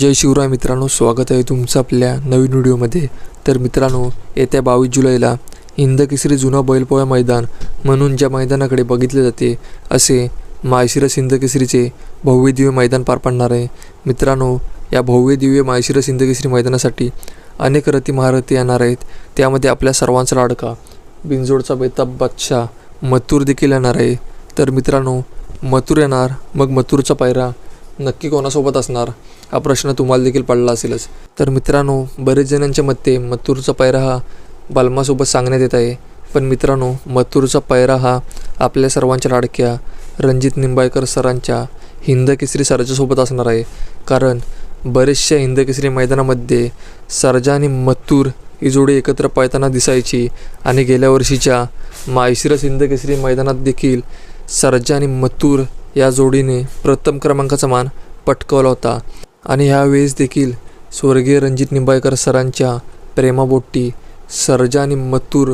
जय शिवराय मित्रांनो स्वागत आहे तुमचं आपल्या नवीन व्हिडिओमध्ये. तर मित्रांनो येत्या बावीस जुलैला हिंद केसरी जुना बैलपोळा मैदान म्हणून ज्या मैदानाकडे बघितले जाते असे माळशिरस हिंद केसरीचे भव्य दिव्य मैदान पार पडणार आहे. मित्रांनो या भव्य दिव्य माळशिरस हिंद केसरी मैदानासाठी अनेक रथी महारथी येणार आहेत. त्यामध्ये आपल्या सर्वांचा लाडका बिंजोडचा बेताब बादशाह मथुर देखील येणार आहे. तर मित्रांनो मथुर येणार मग मथुरचा पायरा नक्की कोणासोबत असणार? हा प्रश्न तुम्हाला देखील पडला असेलच. तर मित्रांनो बरेच जणांच्या मते मथुरचा पायरा हा बाल्मासोबत सांगण्यात येत आहे. पण मित्रांनो मथुरचा पायरा हा आपल्या सर्वांच्या लाडक्या रणजित निंबाळकर सरांच्या हिंद केसरी सरजासोबत असणार आहे. कारण बरेचशा हिंद केसरी मैदानामध्ये सरजा आणि मथुर ही जोडी एकत्र पळताना दिसायची आणि गेल्या वर्षीच्या मायशिरस हिंद केसरी मैदानात देखील सरजा आणि मथुर या जोडीने प्रथम क्रमांकाचा मान पटकवला होता. आणि ह्यावेळेस देखील स्वर्गीय रणजित निंबाळकर सरांच्या प्रेमाबोट्टी सरजा आणि मथुर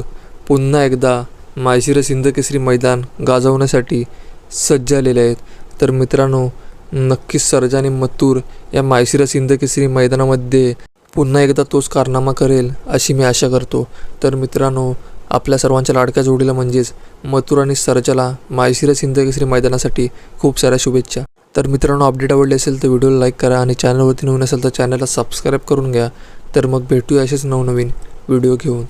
पुन्हा एकदा माळशिरस हिंद मैदान गाजवण्यासाठी सज्ज झालेले आहेत. तर मित्रांनो नक्कीच सरजा आणि मथुर या माळशिरस हिंद मैदानामध्ये पुन्हा एकदा तोच कारनामा करेल अशी मी आशा करतो. तर मित्रांनो आपल्या सर्वांच्या लाडक्या जोडीला म्हणजेच मथुर आणि सरजाला माळशिरस हिंद मैदानासाठी खूप साऱ्या शुभेच्छा. तर मित्रांनो अपडेट आवडली असेल तर व्हिडिओला लाईक करा आणि चॅनलवरती नवीन असेल तर चॅनलला सबस्क्राईब करून घ्या. तर मग भेटूया असेच नवनवीन व्हिडिओ घेऊन.